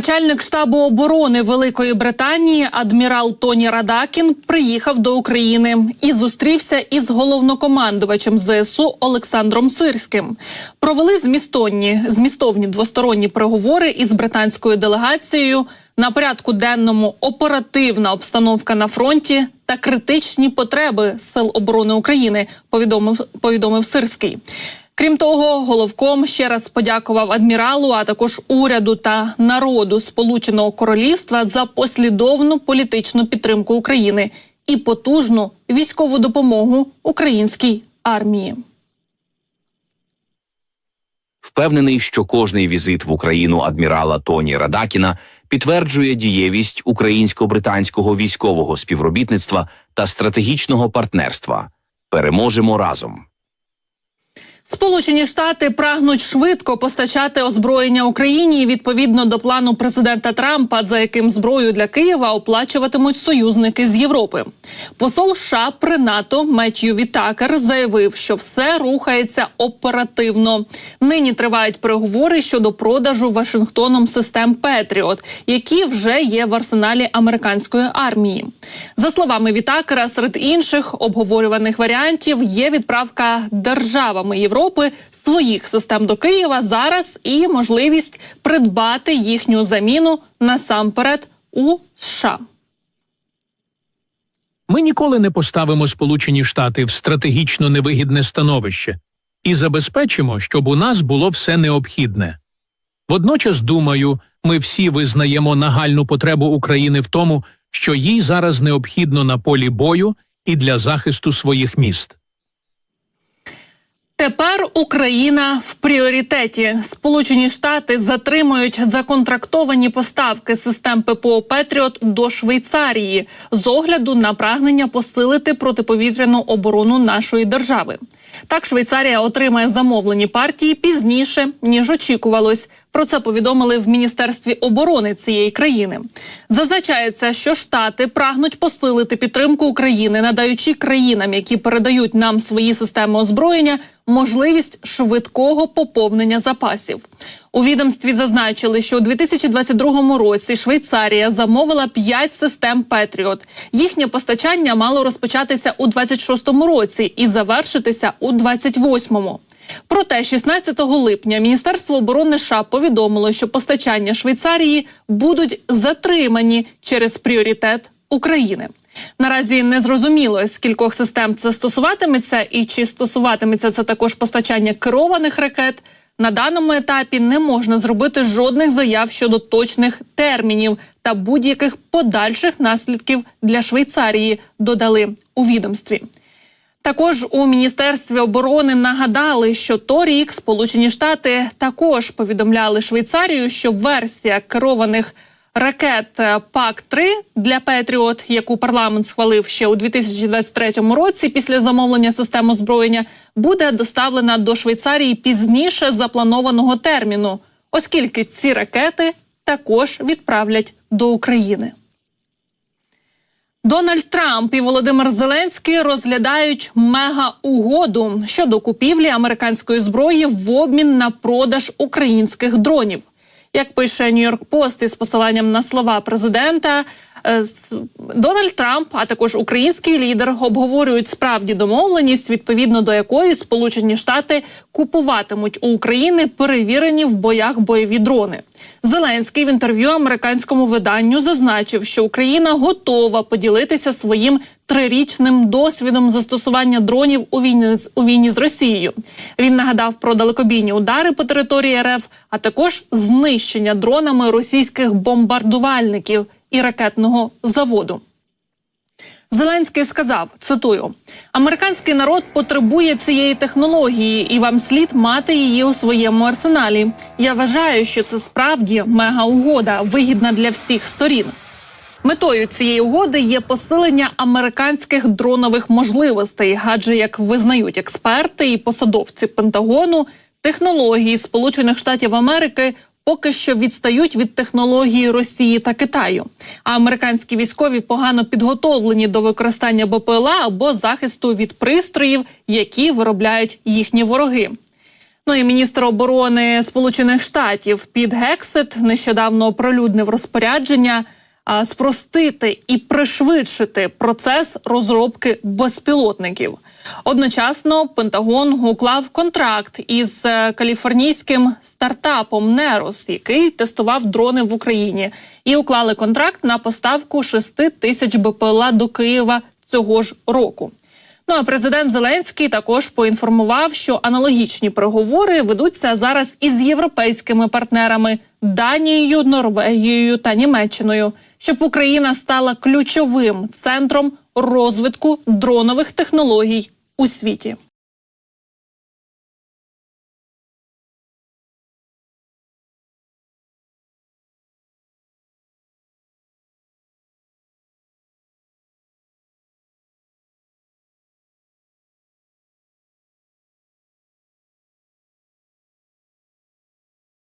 Начальник штабу оборони Великої Британії адмірал Тоні Радакін приїхав до України і зустрівся із головнокомандувачем ЗСУ Олександром Сирським. Провели змістовні змістовні двосторонні переговори із британською делегацією. На порядку денному оперативна обстановка на фронті та критичні потреби сил оборони України. Повідомив повідомив Сирський. Крім того, головком ще раз подякував адміралу, а також уряду та народу Сполученого Королівства за послідовну політичну підтримку України і потужну військову допомогу українській армії. Впевнений, що кожний візит в Україну адмірала Тоні Радакіна підтверджує дієвість українсько-британського військового співробітництва та стратегічного партнерства. Переможемо разом. Сполучені Штати прагнуть швидко постачати озброєння Україні відповідно до плану президента Трампа, за яким зброю для Києва оплачуватимуть союзники з Європи. Посол США при НАТО Меттью Вітакер заявив, що все рухається оперативно. Нині тривають переговори щодо продажу Вашингтоном систем Петріот, які вже є в арсеналі американської армії. За словами Вітакера, серед інших обговорюваних варіантів є відправка державами Європи своїх систем до Києва зараз і можливість придбати їхню заміну насамперед у США. Ми ніколи не поставимо Сполучені Штати в стратегічно невигідне становище і забезпечимо, щоб у нас було все необхідне. Водночас, думаю, ми всі визнаємо нагальну потребу України в тому, що їй зараз необхідно на полі бою і для захисту своїх міст. Тепер Україна в пріоритеті. Сполучені Штати затримують законтрактовані поставки систем ППО Петріот до Швейцарії з огляду на прагнення посилити протиповітряну оборону нашої держави. Так, Швейцарія отримає замовлені партії пізніше ніж очікувалось. Про це повідомили в міністерстві оборони цієї країни. Зазначається, що штати прагнуть посилити підтримку України, надаючи країнам, які передають нам свої системи озброєння, можливість швидкого поповнення запасів. У відомстві зазначили, що у 2022 році Швейцарія замовила 5 систем Петріот. Їхнє постачання мало розпочатися у 26-му році і завершитися у 28-му. Проте 16 липня Міністерство оборони США повідомило, що постачання Швейцарії будуть затримані через пріоритет України. Наразі не зрозуміло, з кількох систем це стосуватиметься, і чи стосуватиметься це також постачання керованих ракет. На даному етапі не можна зробити жодних заяв щодо точних термінів та будь-яких подальших наслідків для Швейцарії. Додали у відомстві. Також у міністерстві оборони нагадали, що торік Сполучені Штати також повідомляли Швейцарію, що версія керованих ракет пак 3 для Петріот, яку парламент схвалив ще у 2023 році, після замовлення систем озброєння, буде доставлена до Швейцарії пізніше запланованого терміну, оскільки ці ракети також відправлять до України. Дональд Трамп і Володимир Зеленський розглядають мега-угоду щодо купівлі американської зброї в обмін на продаж українських дронів. Як пише Нью-Йорк Пост із посиланням на слова президента, е, Дональд Трамп, а також український лідер, обговорюють справді домовленість, відповідно до якої Сполучені Штати купуватимуть у України перевірені в боях бойові дрони. Зеленський в інтерв'ю американському виданню зазначив, що Україна готова поділитися своїм трирічним досвідом застосування дронів у війні у війні з Росією. Він нагадав про далекобійні удари по території РФ, а також знищення дронами російських бомбардувальників і ракетного заводу. Зеленський сказав: цитую: американський народ потребує цієї технології, і вам слід мати її у своєму арсеналі. Я вважаю, що це справді мега-угода, вигідна для всіх сторін. Метою цієї угоди є посилення американських дронових можливостей, адже як визнають експерти і посадовці Пентагону, технології Сполучених Штатів Америки поки що відстають від технології Росії та Китаю. А американські військові погано підготовлені до використання БПЛА або захисту від пристроїв, які виробляють їхні вороги. Ну і міністр оборони Сполучених Штатів Піт Гексет нещодавно оприлюднив розпорядження спростити і пришвидшити процес розробки безпілотників. Одночасно Пентагон уклав контракт із е, каліфорнійським стартапом Нерос, який тестував дрони в Україні, і уклали контракт на поставку 6 тисяч БПЛА до Києва цього ж року. Ну а президент Зеленський також поінформував, що аналогічні переговори ведуться зараз із європейськими партнерами Данією, Норвегією та Німеччиною, щоб Україна стала ключовим центром розвитку дронових технологій у світі.